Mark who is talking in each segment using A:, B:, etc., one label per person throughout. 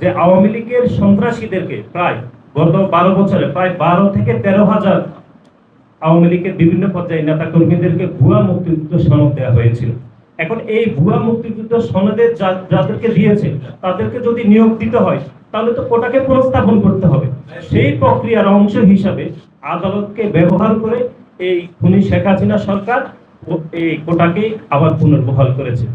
A: যে আওয়ামী লীগের সন্ত্রাসীদেরকে প্রায় গত বারো বছরে প্রায় বারো থেকে তেরো হাজার আওয়ামী লীগের বিভিন্ন পর্যায়ে নেতা কর্মীদেরকে ভুয়া মুক্তিযুদ্ধ সনদ দেওয়া হয়েছিল। এখন এই ভুয়া মুক্তিযুদ্ধ সনদে যাদেরকে দিয়েছে, তাদেরকে যদি নিয়োগ দিতে হয়, তাহলে তো কোটাকে পুনঃস্থাপন করতে হবে। সেই প্রক্রিয়ার অংশ হিসাবে আদালতকে ব্যবহার করে এই খুনি শেখ হাসিনা সরকার এই কোটাকে আবার পুনর্বহাল করেছে।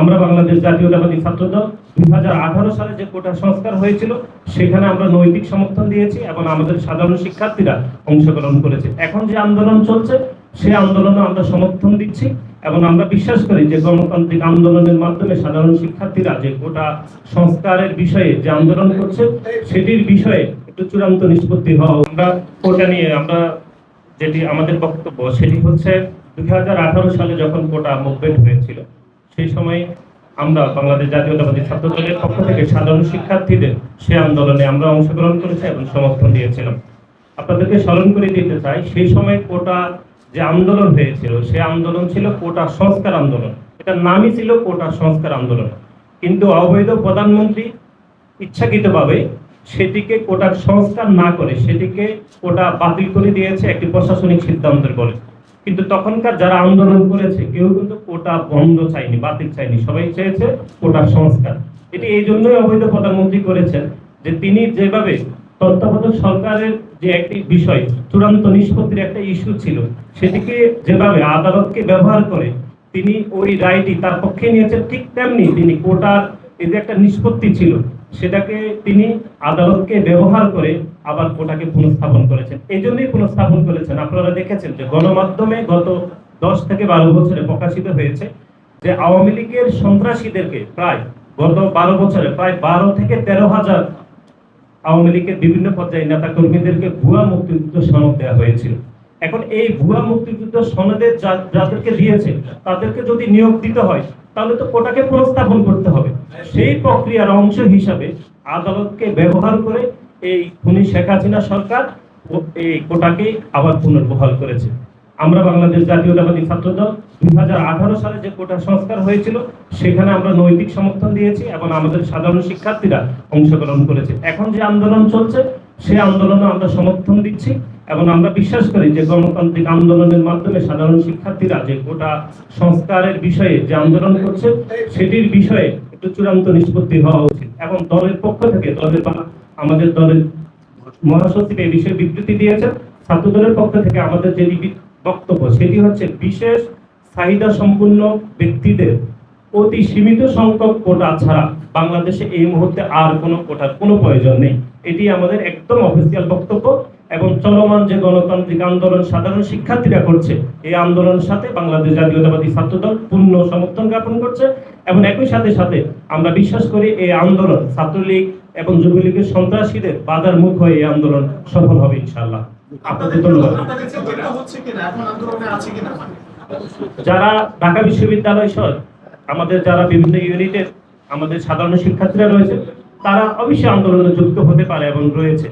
A: আমরা বাংলাদেশ জাতীয়তাবাদী ছাত্রদল দুই হাজার আঠারো সালে যে কোটা সংস্কার হয়েছিল, সেখানে আমরা নৈতিক সমর্থন দিয়েছি এবং আমাদের সাধারণ শিক্ষার্থীরা অংশগ্রহণ করেছে। এখন যে আন্দোলন চলছে সেই আন্দোলনে আমরা সমর্থন দিচ্ছি এবং আমরা বিশ্বাস করি যে গণতান্ত্রিক আন্দোলনের মাধ্যমে সাধারণ শিক্ষার্থীরা যে কোটা সংস্কারের বিষয়ে যে আন্দোলন করছে, সেটির বিষয়ে একটু চূড়ান্ত নিষ্পত্তি হওয়া আমরা কোটা নিয়ে আমরা যেটি আমাদের বক্তব্য, সেটি হচ্ছে দুই হাজার আঠারো সালে যখন কোটা মুভমেন্ট হয়েছিল সেই সময় আমরা বাংলাদেশ জাতীয়তাবাদী ছাত্র দলের পক্ষ থেকে সাধারণ শিক্ষার্থীদের সে আন্দোলনে আমরা অংশগ্রহণ করেছি এবং সমর্থন দিয়েছিলাম। আপনাদেরকে স্মরণ করে দিতে চাই, সেই সময় কোটা যে আন্দোলন হয়েছিল, সে আন্দোলন ছিল কোটা সংস্কার আন্দোলন। এটার নামই ছিল কোটা সংস্কার আন্দোলন। কিন্তু অবৈধ প্রধানমন্ত্রী ইচ্ছাকৃতভাবে সেটিকে কোটার সংস্কার না করে সেটিকে কোটা বাতিল করে দিয়েছে একটি প্রশাসনিক সিদ্ধান্তের বলে। কিন্তু তখনকার যারা আন্দোলন করেছে, কেউ কিন্তু কোটা বন্ধ চাইনি বাতিল চাইনি সবাই চেয়েছে কোটা সংস্কার। এটি এই জন্যই অবৈধ প্রধানমন্ত্রী করেছেন যে তিনি যেভাবে তত্ত্বাবধায়ক সরকারের যে একটি বিষয়, চূড়ান্ত নিষ্পত্তির একটা ইস্যু ছিল, সেটিকে যেভাবে আদালতকে ব্যবহার করে তিনি ওই রায়টি তার পক্ষে নিয়েছেন, ঠিক তেমনি তিনি কোটার এই যে একটা নিষ্পত্তি ছিল। সেটাকে তিনি আদালতকে ব্যবহার করে আবার কোটাকে পুনঃস্থাপন করেছেন। এই জন্যই পুনঃস্থাপন করেছেন। আপনারা দেখেছেন যে গণমাধ্যমে গত দশ থেকে বারো বছরে প্রকাশিত হয়েছে যে আওয়ামী লীগের সন্ত্রাসীদেরকে প্রায় গত বারো বছরে প্রায় বারো থেকে তেরো হাজার আওয়ামী লীগের বিভিন্ন পর্যায়ে নেতা কর্মীদেরকে ভুয়া মুক্তিযুদ্ধ সনদ দেওয়া হয়েছিল। এখন এই ভুয়া মুক্তিযুদ্ধ সনদে যাদেরকে দিয়েছে, তাদেরকে যদি নিয়োগ দিতে হয়, তাহলে তো কোটাকে পুনঃস্থাপন করতে হবে। সেই প্রক্রিয়ার অংশ হিসাবে আদালতকে ব্যবহার করে এই খুনি শেখ হাসিনা সরকার এই কোটাকে আবার পুনর্বহাল করেছে। আমরা বাংলাদেশ জাতীয়তাবাদী ছাত্রদল দুই হাজার আঠারো সালে যে কোটা সংস্কার হয়েছিল, সেখানে আমরা নৈতিক সমর্থন দিয়েছি এবং আমাদের সাধারণ শিক্ষার্থীরা অংশগ্রহণ করেছে। এখন যে আন্দোলন চলছে সেই আন্দোলনে আমরা সমর্থন দিচ্ছি এবং আমরা বিশ্বাস করি যে গণতান্ত্রিক আন্দোলনের মাধ্যমে সাধারণ শিক্ষার্থীরা যে গোটা সংস্কারের বিষয়ে যে আন্দোলন করছে, সেটির বিষয়ে একটু চূড়ান্ত নিষ্পত্তি হওয়া উচিত। এবং দলের পক্ষ থেকে দলের বা আমাদের দলের মহাসচিব এই বিষয়ে বিবৃতি দিয়েছেন। ছাত্রদলের পক্ষ থেকে আমাদের যে বক্তব্য, সেটি হচ্ছে বিশেষ চাহিদা সম্পন্ন ব্যক্তিদের অতি সীমিত সংখ্যক কোটা ছাড়া বাংলাদেশে এই মুহূর্তে আর কোনো কোটার কোনো প্রয়োজন নেই। এটি আমাদের একদম অফিসিয়াল বক্তব্য এবং চলমান যে গণতান্ত্রিক আন্দোলন সাধারণ শিক্ষার্থীরা করছে, এই আন্দোলনের সাথে বাংলাদেশ জাতীয়তাবাদী ছাত্রদল পূর্ণ সমর্থন জ্ঞাপন করছে এবং একই সাথে সাথে আমরা বিশ্বাস করি এই আন্দোলন ছাত্রলীগ এবং যুবলীগের সন্ত্রাসীদের বাধার মুখ হয়ে এই আন্দোলন সফল হবে ইনশাআল্লাহ। আপনাদের ধন্যবাদ। যারা ঢাকা বিশ্ববিদ্যালয় সহ আমাদের যারা বিভিন্ন ইউনিটের আমাদের সাধারণ শিক্ষার্থীরা রয়েছে তারা অবশ্যই আন্দোলনে যুক্ত হতে পারে এবং রয়েছে।